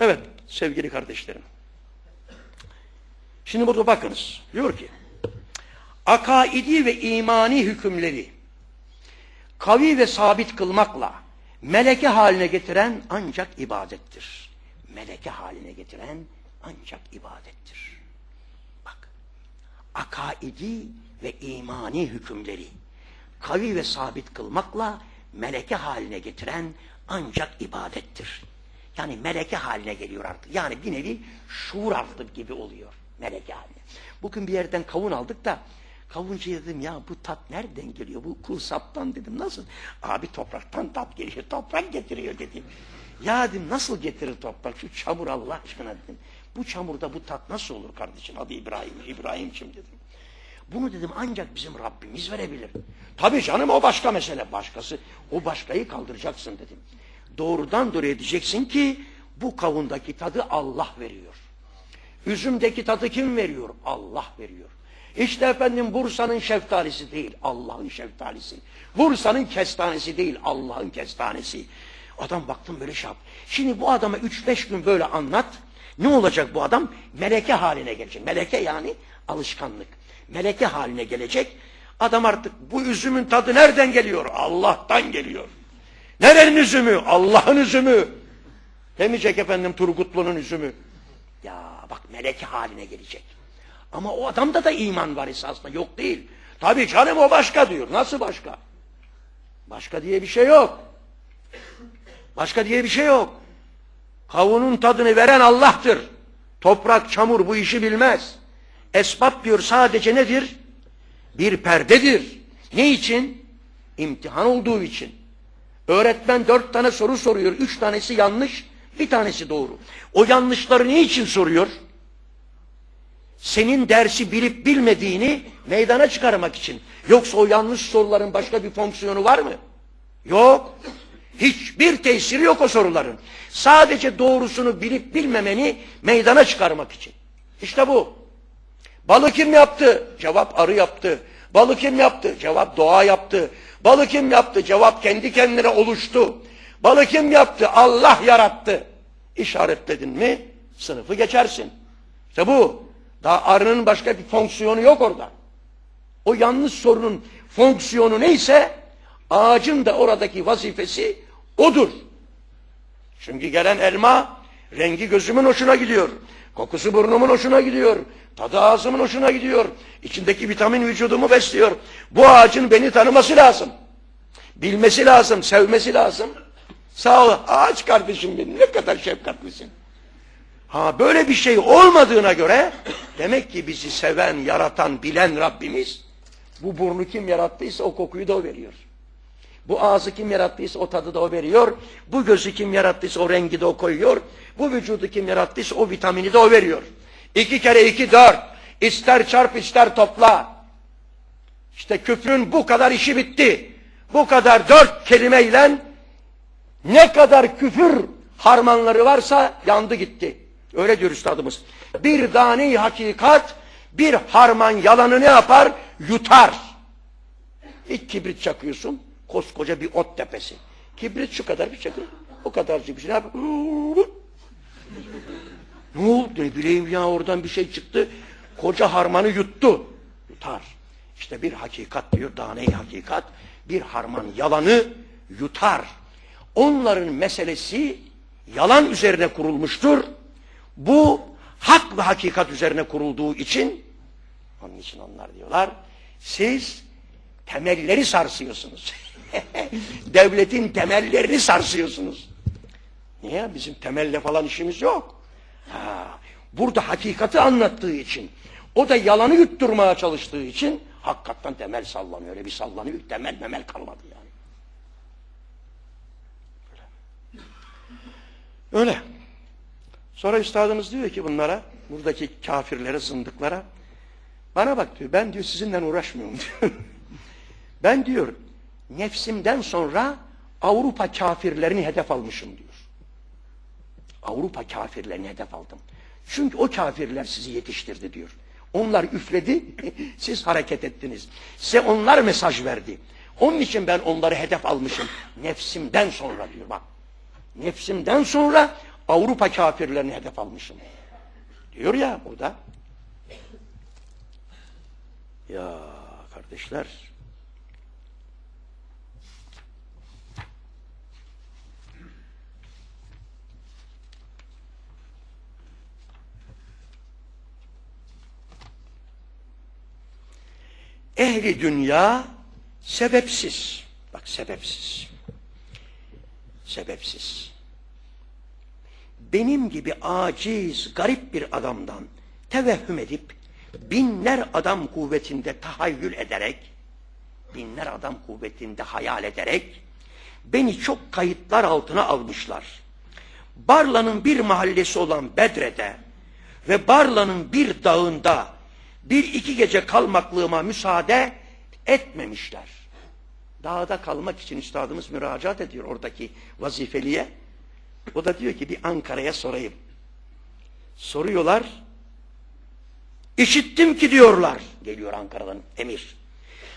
Evet sevgili kardeşlerim. Şimdi burada bakınız. Diyor ki akaidi ve imani hükümleri kavi ve sabit kılmakla meleke haline getiren ancak ibadettir. Meleke haline getiren ancak ibadettir. Bak, akaidi ve imani hükümleri kavi ve sabit kılmakla meleke haline getiren ancak ibadettir. Yani meleke haline geliyor artık. Yani bir nevi şuur artık gibi oluyor meleke haline. Bugün bir yerden kavun aldık da kavuncuya dedim ya bu tat nereden geliyor? Bu kul saptan dedim. Nasıl? Abi topraktan tat geliyor. Toprak getiriyor dedim. Ya dedim nasıl getirir toprak? Şu çamur Allah aşkına dedim. Bu çamurda bu tat nasıl olur kardeşim? Adı İbrahim. İbrahim'cim dedim. Bunu dedim ancak bizim Rabbimiz verebilir. Tabii canım o başka mesele. Başkası. O başkayı kaldıracaksın dedim. Doğrudan doğruya diyeceksin ki bu kavundaki tadı Allah veriyor. Üzümdeki tadı kim veriyor? Allah veriyor. İşte efendim Bursa'nın şeftalisi değil, Allah'ın şeftalisi. Bursa'nın kestanesi değil, Allah'ın kestanesi. Adam baktım böyle şap. Şimdi bu adama üç beş gün böyle anlat. Ne olacak bu adam? Meleke haline gelecek. Meleke yani alışkanlık. Meleke haline gelecek. Adam artık bu üzümün tadı nereden geliyor? Allah'tan geliyor. Nerenin üzümü? Allah'ın üzümü. Demeyecek efendim Turgutlu'nun üzümü. Ya bak meleke haline gelecek. Ama o adamda da iman var esasında yok değil. Tabii canım o başka diyor. Nasıl başka? Başka diye bir şey yok. Başka diye bir şey yok. Kavunun tadını veren Allah'tır. Toprak, çamur bu işi bilmez. Esbab diyor sadece nedir? Bir perdedir. Ne için? İmtihan olduğu için. Öğretmen dört tane soru soruyor. Üç tanesi yanlış, bir tanesi doğru. O yanlışları ne için soruyor? Senin dersi bilip bilmediğini meydana çıkarmak için. Yoksa o yanlış soruların başka bir fonksiyonu var mı? Yok. Hiçbir tesiri yok o soruların. Sadece doğrusunu bilip bilmemeni meydana çıkarmak için. İşte bu. Balı kim yaptı? Cevap arı yaptı. Balı kim yaptı? Cevap doğa yaptı. Balı kim yaptı? Cevap kendi kendine oluştu. Balı kim yaptı? Allah yarattı. İşaretledin mi sınıfı geçersin. İşte bu. Daha arının başka bir fonksiyonu yok orada. O yanlış sorunun fonksiyonu neyse ağacın da oradaki vazifesi odur. Çünkü gelen elma rengi gözümün hoşuna gidiyor. Kokusu burnumun hoşuna gidiyor. Tadı ağzımın hoşuna gidiyor. İçindeki vitamin vücudumu besliyor. Bu ağacın beni tanıması lazım. Bilmesi lazım, sevmesi lazım. Sağ ol ağaç kardeşim benim ne kadar şefkatlisin. Ha böyle bir şey olmadığına göre demek ki bizi seven, yaratan, bilen Rabbimiz bu burnu kim yarattıysa o kokuyu da o veriyor. Bu ağzı kim yarattıysa o tadı da o veriyor. Bu gözü kim yarattıysa o rengi de o koyuyor. Bu vücudu kim yarattıysa o vitamini de o veriyor. İki kere iki dört. İster çarp ister topla. İşte küfrün bu kadar işi bitti. Bu kadar dört kelimeyle ne kadar küfür harmanları varsa yandı gitti. Öyle diyor üstadımız. Bir dani hakikat bir harman yalanı ne yapar? Yutar. İlk kibrit çakıyorsun. Koskoca bir ot tepesi. Kibrit şu kadar bir çakıyor. O kadarcık bir şey. Ne? Ne oldu? Ne bileyim ya oradan bir şey çıktı. Koca harmanı yuttu. Yutar. İşte bir hakikat diyor. Dane hakikat. Bir harman yalanı yutar. Onların meselesi yalan üzerine kurulmuştur. Bu hak ve hakikat üzerine kurulduğu için onun için onlar diyorlar siz temelleri sarsıyorsunuz. Devletin temellerini sarsıyorsunuz. Niye? Bizim temelle falan işimiz yok. Ha, burada hakikati anlattığı için, o da yalanı yutturmaya çalıştığı için hakikaten temel sallanıyor. Öyle bir sallanıyor, temel memel kalmadı yani. Öyle. Öyle. Sonra üstadımız diyor ki bunlara, buradaki kafirlere, zındıklara, bana bak diyor, ben diyor sizinle uğraşmıyorum diyor. ben diyor, nefsimden sonra Avrupa kafirlerini hedef almışım diyor. Avrupa kafirlerini hedef aldım. Çünkü o kafirler sizi yetiştirdi diyor. Onlar üfledi, siz hareket ettiniz. Size onlar mesaj verdi. Onun için ben onları hedef almışım. Nefsimden sonra diyor bak. Nefsimden sonra Avrupa kafirlerini hedef almışım. Diyor ya burada. Ya kardeşler. Ehli dünya sebepsiz. Bak sebepsiz. Sebepsiz. Benim gibi aciz, garip bir adamdan tevehhüm edip binler adam kuvvetinde tahayyül ederek binler adam kuvvetinde hayal ederek beni çok kayıtlar altına almışlar. Barla'nın bir mahallesi olan Bedre'de ve Barla'nın bir dağında bir iki gece kalmaklığıma müsaade etmemişler. Dağda kalmak için üstadımız müracaat ediyor oradaki vazifeliye. O da diyor ki bir Ankara'ya sorayım. Soruyorlar. İşittim ki diyorlar. Geliyor Ankara'dan emir.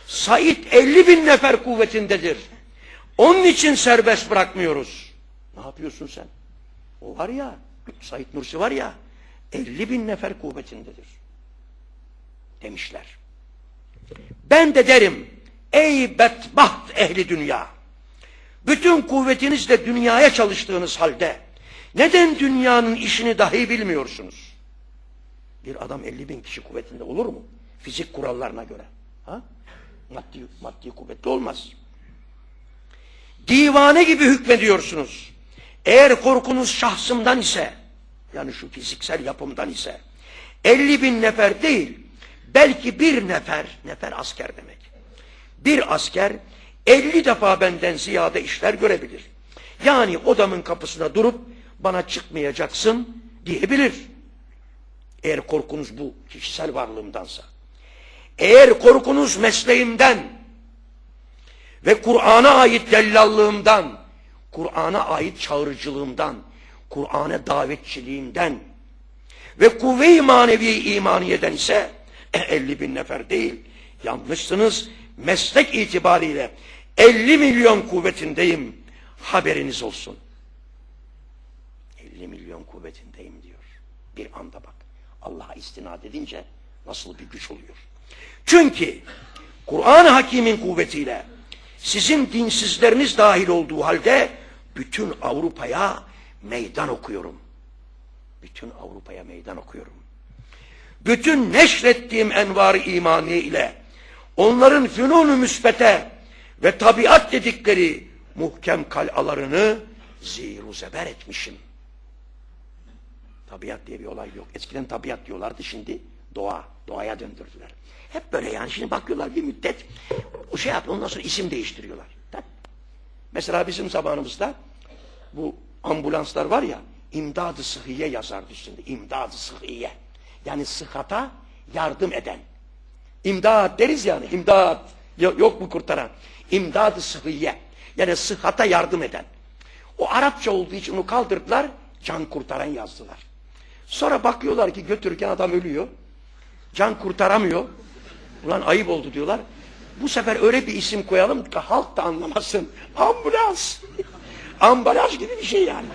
Said 50 bin nefer kuvvetindedir. Onun için serbest bırakmıyoruz. Ne yapıyorsun sen? O var ya, Said Nursi var ya, 50 bin nefer kuvvetindedir. Demişler. Ben de derim, ey bedbaht ehli dünya, bütün kuvvetinizle dünyaya çalıştığınız halde, neden dünyanın işini dahi bilmiyorsunuz? Bir adam 50 bin kişi kuvvetinde olur mu? Fizik kurallarına göre. Ha? Maddi, maddi kuvvetli olmaz. Divane gibi hükmediyorsunuz. Eğer korkunuz şahsımdan ise, yani şu fiziksel yapımdan ise, 50 bin nefer değil, belki bir nefer, nefer asker demek. Bir asker 50 defa benden ziyade işler görebilir. Yani odamın kapısına durup bana çıkmayacaksın diyebilir. Eğer korkunuz bu kişisel varlığımdansa. Eğer korkunuz mesleğimden ve Kur'an'a ait dellallığımdan, Kur'an'a ait çağrıcılığımdan, Kur'an'a davetçiliğimden ve kuvve-i manevi imaniyeden ise 50 bin nefer değil, yanlışsınız. Meslek itibariyle 50 milyon kuvvetindeyim, haberiniz olsun. 50 milyon kuvvetindeyim diyor. Bir anda bak. Allah'a istinad edince nasıl bir güç oluyor. Çünkü Kur'an-ı Hakim'in kuvvetiyle sizin dinsizleriniz dahil olduğu halde bütün Avrupa'ya meydan okuyorum. Bütün Avrupa'ya meydan okuyorum. Bütün neşrettiğim envar-ı imaniye ile onların fünun-u müspete ve tabiat dedikleri muhkem kalalarını ziru zeber etmişim. Tabiat diye bir olay yok. Eskiden tabiat diyorlardı şimdi doğa. Doğaya döndürdüler. Hep böyle yani şimdi bakıyorlar bir müddet o şey yapıyor ondan sonra isim değiştiriyorlar. Mesela bizim zamanımızda bu ambulanslar var ya imdad-ı sıhhiye yazardı üstünde. İmdad-ı sıhhiye. Yani sıhhata yardım eden. İmdad deriz yani imdad. Yok mu kurtaran? İmdad-ı sıhhiye. Yani sıhhata yardım eden. O Arapça olduğu için onu kaldırdılar can kurtaran yazdılar. Sonra bakıyorlar ki götürürken adam ölüyor. Can kurtaramıyor. Ulan ayıp oldu diyorlar. Bu sefer öyle bir isim koyalım ki halk da anlamasın. Ambulans. Ambalaj gibi bir şey yani.